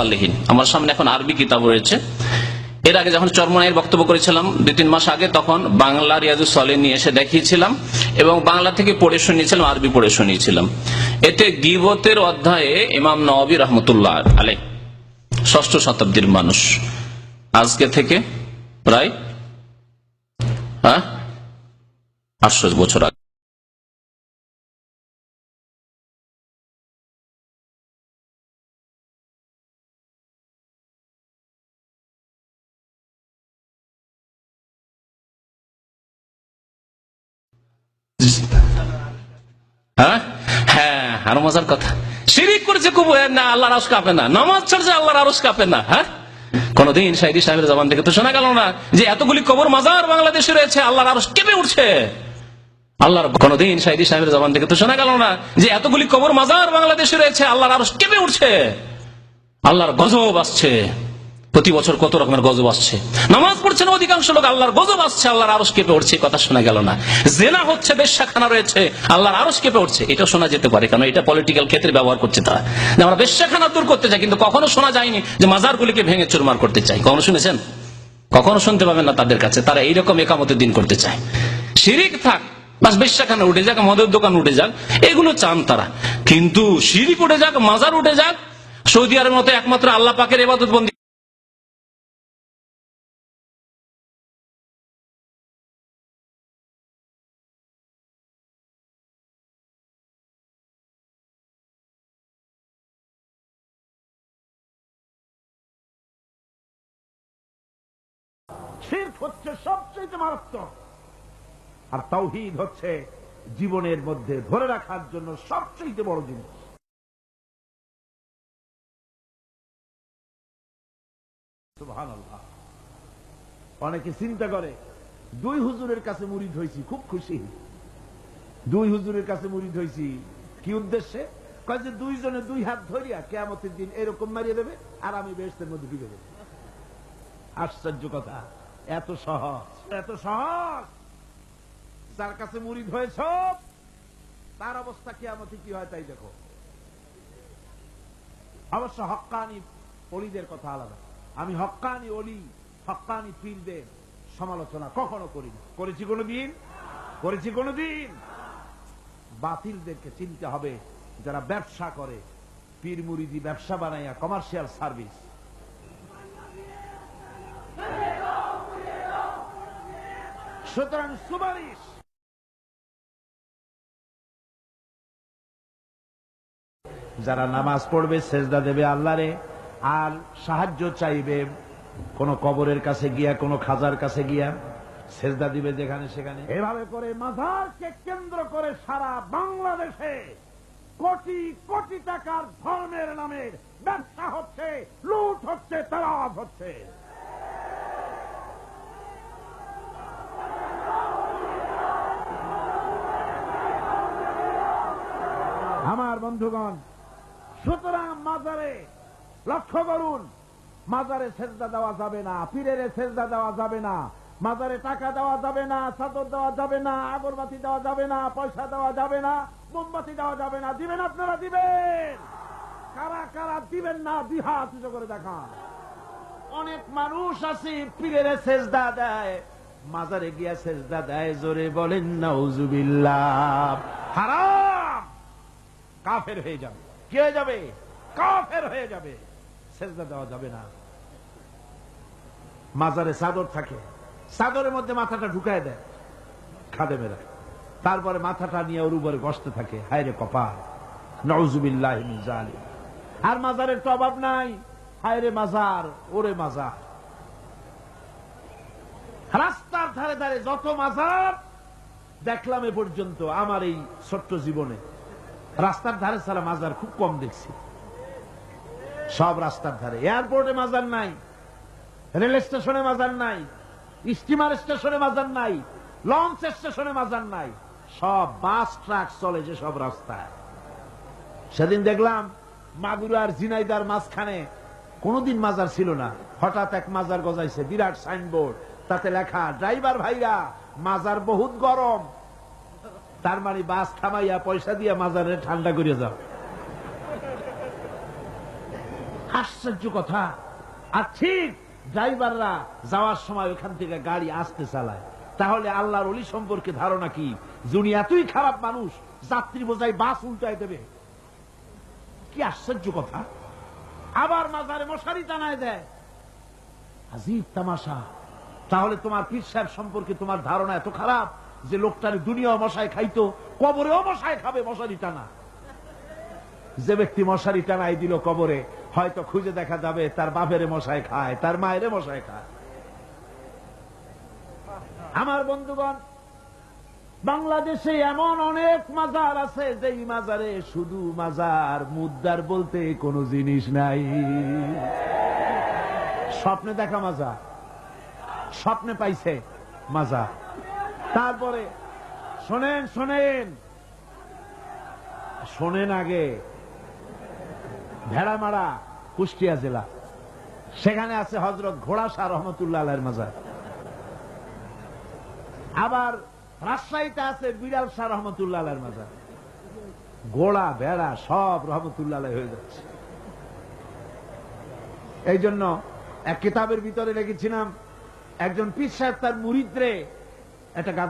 সালেহীন আমার সামনে এখন আরবি কিতাব রয়েছে। এর আগে যখন চরমনাইয়ের বক্তব্য করেছিলাম, দুই তিন মাস আগে, তখন বাংলা রিয়াজু সলে নিয়ে এসে দেখিয়েছিলাম এবং বাংলা থেকে পড়ে শুনিয়েছিলাম, আরবি পড়ে শুনিয়েছিলাম। এতে গিবতের অধ্যায়ে ইমাম নওয়াবী রহমতুল্লাহ আলে ষষ্ঠ শতাব্দীর মানুষ। আজকে থেকে প্রায় হ্যাঁ আটশো বছর আগে। হ্যাঁ? হ্যাঁ আরও মজার কথা। শিরিক করেছে না, আল্লাহর আরস কাঁপে না। নামাজ ছাড়ছে, আল্লাহর আরস কাঁপে না হ্যাঁ? কোনদিন সাহেবের জবান থেকে তো শোনা গেল না যে এতগুলি কবর মাজার বাংলাদেশে রয়েছে, আল্লাহর আরস কেঁপে উঠছে। আল্লাহর, কোনদিন সাহেবের জবান থেকে তো শোনা গেল না যে এতগুলি কবর মাজার বাংলাদেশে রয়েছে, আল্লাহর আরস কেঁপে উঠছে। আল্লাহর গজব আসছে। প্রতি বছর কত রকমের গজব আসছে। নামাজ পড়ছে না অধিকাংশ লোক, আল্লাহর গজব আসছে, আল্লাহর আরস কেঁপে উঠছে কথা শোনা গেল না। জেনা হচ্ছে, বেশ্যাখানা রয়েছে, আল্লাহর আরস কেঁপে উঠছে এটা শোনা যেতে পারে কারণ এটা পলিটিক্যাল ক্ষেত্রে ব্যবহার করছে তারা। যে আমরা বেশ্যাখানা দূর করতে চাই, কিন্তু কখনো শোনা যায়নি যে মাজারগুলিকে ভেঙে চুরমার করতে চাই কখনো শুনেছেন? কখনো শুনতে পাবেন না তাদের কাছে, তারা এইরকম একামতের দিন করতে চায়। শিরিক থাক, বাস বেশ্যাখানা উঠে যাক, মদের দোকান উঠে যাক, এগুলো চান তারা। কিন্তু শিরিক উঠে যাক, মাজার উঠে যাক, সৌদি আরবের মতো একমাত্র আল্লাহ পাকের এবাদত বন্দী হচ্ছে সবচেয়ে মারাত্মক। আর তাওহীদ হচ্ছে জীবনের মধ্যে ধরে রাখার জন্য সবচেয়ে বড় জিনিস। অনেকে চিন্তা করে, দুই হুজুরের কাছে মুরিদ হয়েছি, খুব খুশি। দুই হুজুরের কাছে মুরিদ হয়েছি, কি উদ্দেশ্যে? কয় যে দুইজনে দুই হাত ধরিয়া কেয়ামতের দিন এরকম মারিয়ে দেবে, আর আমি বেহেশতের মধ্যে ঢুকে দেবো। আশ্চর্য কথা। এত সহজ এত সহজ। যার কাছে মুরিদ হয়েছ তার অবস্থা কি আমাকে কি হয় তাই দেখো। অবশ্য হক্কানি অলিদের কথা আলাদা। আমি হক্কানি অলি হক্কানি পীরদের সমালোচনা কখনো করি না। করেছি কোনোদিন? করেছি কোনোদিন? বাতিলদেরকে চিনতে হবে যারা ব্যবসা করে। পীর মুরিদি ব্যবসা বানাইয়া কমার্শিয়াল সার্ভিস সুতরাং সুপারিশ। যারা নামাজ পড়বে, সেজদা দেবে আল্লাহরে আর সাহায্য চাইবে কোন কবরের কাছে গিয়া, কোন খাজার কাছে গিয়া, সেজদা দিবে যেখানে সেখানে। এভাবে করে মাজারকে কেন্দ্র করে সারা বাংলাদেশে কোটি কোটি টাকার ধর্মের নামের ব্যবসা হচ্ছে, লুট হচ্ছে তারাজ হচ্ছে আমার বন্ধুগণ, সুতরাং মাজারে লক্ষ্য করুন, মাজারে সেজদা দেওয়া যাবে না, পীরের সেজদা দেওয়া যাবে না, মাজারে টাকা দেওয়া যাবে না, চাদর দেওয়া যাবে না, আগরবাতি দেওয়া যাবে না, পয়সা দেওয়া যাবে না, মোমবাতি দেওয়া যাবে না, দিবেন আপনারা দিবেন। কারা কারা দিবেন না, দিহা তুজো করে দেখান। অনেক মানুষ আছে, পীরের সেজদা দেয়, মাজারে গিয়া সেজদা দেয়, জোরে বলেন, নাউজুবিল্লাহ। হারাম। কাফের হয়ে যাবে। কি হয়ে যাবে? কাফের হয়ে যাবে। সেজদা দেওয়া যাবে না। মাজারে চাদর থাকে। চাদরের মধ্যে মাথাটা ঢুকায় দেয়। খাদেমেরা তারপরে মাথাটা নিয়ে ওর উপরে বসতে থাকে। হায় রে কপাল নজুবিল্লাহ আর মাজারের তো অভাব নাই। হায় রে মাজার, ওরে মাজার। রাস্তার ধারে ধারে যত মাজার, দেখলাম এ পর্যন্ত আমার এই ছোট্ট জীবনে রাস্তার ধারে ছাড়া মাজার খুব কম দেখছি। সব রাস্তার ধারে। এয়ারপোর্টে মাজার নাই, রেল স্টেশনে মাজার নাই, স্টিমার স্টেশনে মাজার নাই, লঞ্চ স্টেশনে মাজার নাই, সব বাস, ট্রাক চলে যে সব রাস্তায়। সেদিন দেখলাম মাগুরার জিনাইদার মাঝখানে কোনোদিন মাজার ছিল না। হঠাৎ এক মাজার গজাইছে, বিরাট সাইনবোর্ড, তাতে লেখা, ড্রাইভার ভাইরা, মাজার বহুত গরম। তার মানে বাস থামাইয়া, পয়সা দিয়ে মাজারে ঠান্ডা করে যাও। আশ্চর্য কথা। আর ঠিক ড্রাইভাররা যাওয়ার সময় ওখান থেকে গাড়ি আসতে চালায়। তাহলে আল্লাহর অলি সম্পর্কে ধারণা কি? যিনি এতই খারাপ মানুষ, যাত্রী বোঝাই বাস উল্টায় দেবে। কি আশ্চর্য কথা। আবার মাজারে মশারি টানায় দেয়। আজিব তামাশা। তাহলে তোমার পীর সাহেব সম্পর্কে তোমার ধারণা এত খারাপ? যে লোকটার দুনিয়া মশায় খাইতো, কবরেও মশায় খাবে, মশারি টানা। যে ব্যক্তি মশারি টানাই দিল কবরে, হয়তো খুঁজে দেখা যাবে তার বাপেরে মশায় খায়, তার মায়েরে মশায় খায়। আমার বন্ধুগণ, বাংলাদেশে এমন অনেক মাজার আছে, যেই মাজারে শুধু মাজার মুদ্রার বলতে কোনো জিনিস নাই। স্বপ্নে দেখা মাজা স্বপ্নে পাইছে মাজা তারপরে, শোনেন শোনেন। শোনেন আগে, ভেড়ামারা, কুষ্টিয়া জেলা। সেখানে আছে হজরত ঘোড়া শাহ রহমতুল্লাহ মাজার। আবার রাজশাহীতে আছে বিড়াল শাহ রহমতুল্লাহ মাজার। ঘোড়া, ভেড়া সব রহমতুল্লাহ হয়ে যাচ্ছে। এই জন্য এক কিতাবের ভিতরে লিখেছিলাম, একজন পীর সাহেব তার মুরিদরে একটা গান